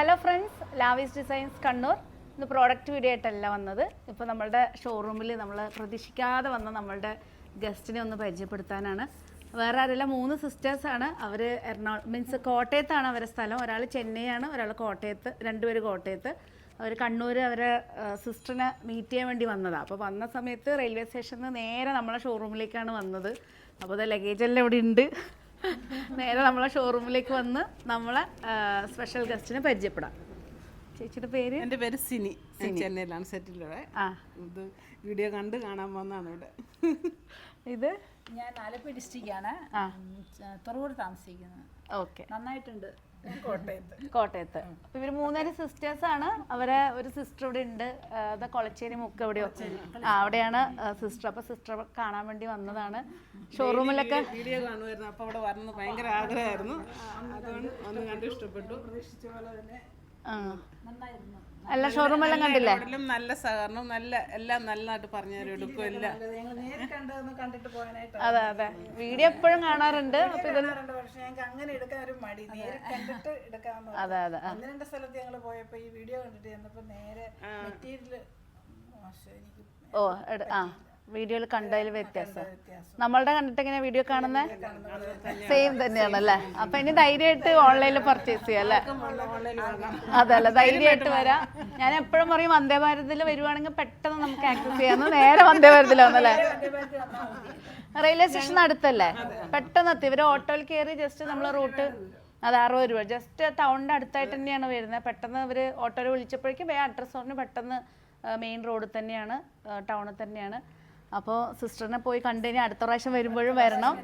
Hello friends Lavis designs Kannur ഇന്ന് product video ആയിട്ടല്ല വന്നത്. ഇപ്പോൾ നമ്മളുടെ ഷോറൂമിൽ നമ്മൾ പ്രതീക്ഷിക്കാതെ വന്ന നമ്മളുടെ ഗസ്റ്റിനെ ഒന്ന് പരിചയപ്പെടുത്താനാണ്. വേറെ ആരല്ല മൂന്ന് സിസ്റ്റേഴ്സാണ് അവർ എറണാകുളം മീൻസ് കോട്ടയത്താണ് അവരുടെ സ്ഥലം. ഒരാൾ ചെന്നൈയാണ് ഒരാൾ കോട്ടയത്ത് രണ്ടുപേര് കോട്ടയത്ത്. അവർ കണ്ണൂർ അവരെ സിസ്റ്ററിനെ മീറ്റ് ചെയ്യാൻ വേണ്ടി വന്നതാണ് അപ്പോൾ വന്ന സമയത്ത് റെയിൽവേ സ്റ്റേഷനിൽ നിന്ന് നേരെ നമ്മളെ ഷോറൂമിലേക്കാണ് വന്നത്. അപ്പോൾ അത് ലഗേജ് എല്ലാം ഇവിടെ ഉണ്ട്. നേരെ നമ്മളെ ഷോറൂമിലേക്ക് വന്ന് നമ്മളെ സ്പെഷ്യൽ ഗസ്റ്റിനെ പരിചയപ്പെടാം. ചേച്ചിയുടെ പേര്? എന്റെ പേര് സിനി. ചെന്നൈയിലാണ് സെറ്റിലൂടെ ആ. ഇത് വീഡിയോ കണ്ട് കാണാൻ വന്നാണ് ഇവിടെ. ഇത്? ഞാൻ ആലപ്പുഴ ഡിസ്ട്രിക്റ്റാണ് ആണ് തുറവൂർ താമസിക്കുന്നത്. ഓക്കെ. നന്നായിട്ടുണ്ട്. കോട്ടയത്ത്. കോട്ടയത്ത്. അപ്പൊ ഇവർ മൂന്നേര് സിസ്റ്റേഴ്സ് ആണ്. അവരെ ഒരു സിസ്റ്റർ ഇവിടെ ഉണ്ട്. അതാ കൊളച്ചേരി മുക്ക് എവിടെയോ ആ അവിടെയാണ് സിസ്റ്റർ അപ്പൊ സിസ്റ്റർ കാണാൻ വേണ്ടി വന്നതാണ്. ഷോറൂമിലൊക്കെ വീഡിയോ കാണുമായിരുന്നു. അപ്പോൾ അവിടെ വരുന്നത് ഭയങ്കര ആഗ്രഹമായിരുന്നു. അതുകൊണ്ട് വന്ന് കണ്ട് ഇഷ്ടപ്പെട്ടു. പ്രതീക്ഷിച്ച പോലെ അല്ല ഷോറൂമെല്ലാം കണ്ടില്ലേ എല്ലാം നല്ല സഹകരണം നല്ല എല്ലാം നല്ലതായിട്ട് പറഞ്ഞു തരും എടുക്കും എല്ലാം. അതെ അതെ. വീഡിയോ എപ്പോഴും കാണാറുണ്ട്. അപ്പൊ ഇത് പക്ഷെ ഞങ്ങൾക്ക് അങ്ങനെ എടുക്കാൻ ഒരു മടി നേരെ കണ്ടിട്ട് എടുക്കാമെന്ന് അതെ അതെ. ഒന്ന് രണ്ട് സ്ഥലത്ത് ഞങ്ങൾ പോയപ്പോൾ ഈ വീഡിയോ കണ്ടിട്ട് ചെന്നപ്പോൾ നേരെ മെറ്റീരിയൽ മോശം എനിക്ക് ഓ എട്- ആ. വീഡിയോയിൽ കണ്ടതിൽ വ്യത്യാസം. നമ്മളുടെ കണ്ടിട്ട് എങ്ങനെ വീഡിയോ കാണുന്നത് സെയിം തന്നെയാണല്ലേ? അപ്പൊ ഇനി ധൈര്യമായിട്ട് ഓൺലൈനിൽ പർച്ചേസ് ചെയ്യാം അല്ലേ? അതല്ല ധൈര്യമായിട്ട് വരാം. ഞാൻ എപ്പോഴും പറയും വന്ദേ ഭാരതിൽ വരുവാണെങ്കിൽ പെട്ടെന്ന് നമുക്ക് ആക്സസ് ചെയ്യാന്ന് നേരെ വന്ദേ വന്നല്ലേ? റെയിൽവേ സ്റ്റേഷൻ അടുത്തല്ലേ? പെട്ടെന്ന് എത്തി. ഇവർ ഓട്ടോയിൽ കയറി ജസ്റ്റ് നമ്മൾ റൂട്ട് അത് അറുപത് രൂപ. ജസ്റ്റ് ടൗണിന്റെ അടുത്തായിട്ട് തന്നെയാണ് വരുന്നത്. പെട്ടെന്ന് ഇവർ ഓട്ടോയിൽ വിളിച്ചപ്പോഴേക്കും വേ അഡ്രസ്സ് പറഞ്ഞ് പെട്ടെന്ന് മെയിൻ റോഡിൽ തന്നെയാണ് ടൗണിൽ തന്നെയാണ്. അപ്പോൾ സിസ്റ്ററിനെ പോയി കണ്ടു കഴിഞ്ഞാൽ അടുത്ത പ്രാവശ്യം വരുമ്പോഴും വരണം.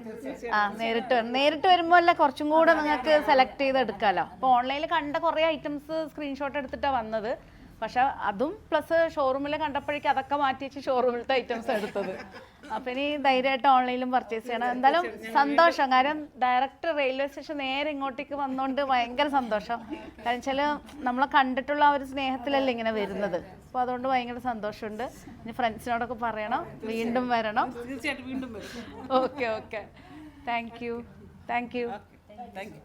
ആ നേരിട്ട് നേരിട്ട് വരുമ്പോൾ അല്ല കുറച്ചും കൂടെ നിങ്ങൾക്ക് സെലക്ട് ചെയ്ത് എടുക്കാമല്ലോ അപ്പോൾ ഓൺലൈനിൽ കണ്ട കുറേ ഐറ്റംസ് സ്ക്രീൻഷോട്ട് എടുത്തിട്ടാണ് വന്നത്. പക്ഷെ അതും പ്ലസ് ഷോറൂമിൽ കണ്ടപ്പോഴേക്കും അതൊക്കെ മാറ്റി വെച്ച് ഷോറൂമിലത്തെ ഐറ്റംസ് എടുത്തത്. അപ്പം ഇനി ധൈര്യമായിട്ട് ഓൺലൈനിലും പർച്ചേസ് ചെയ്യണം. എന്തായാലും സന്തോഷം. കാരണം ഡയറക്റ്റ് റെയിൽവേ സ്റ്റേഷൻ നേരെ ഇങ്ങോട്ടേക്ക് വന്നോണ്ട് ഭയങ്കര സന്തോഷം. കാരണം വെച്ചാൽ നമ്മളെ കണ്ടിട്ടുള്ള ആ ഒരു സ്നേഹത്തിലല്ലേ ഇങ്ങനെ വരുന്നത്. അപ്പോൾ അതുകൊണ്ട് ഭയങ്കര സന്തോഷമുണ്ട്. ഇനി ഫ്രണ്ട്സിനോടൊക്കെ പറയണം. വീണ്ടും വരണം. തീർച്ചയായിട്ടും വീണ്ടും okay okay thank you thank you thank you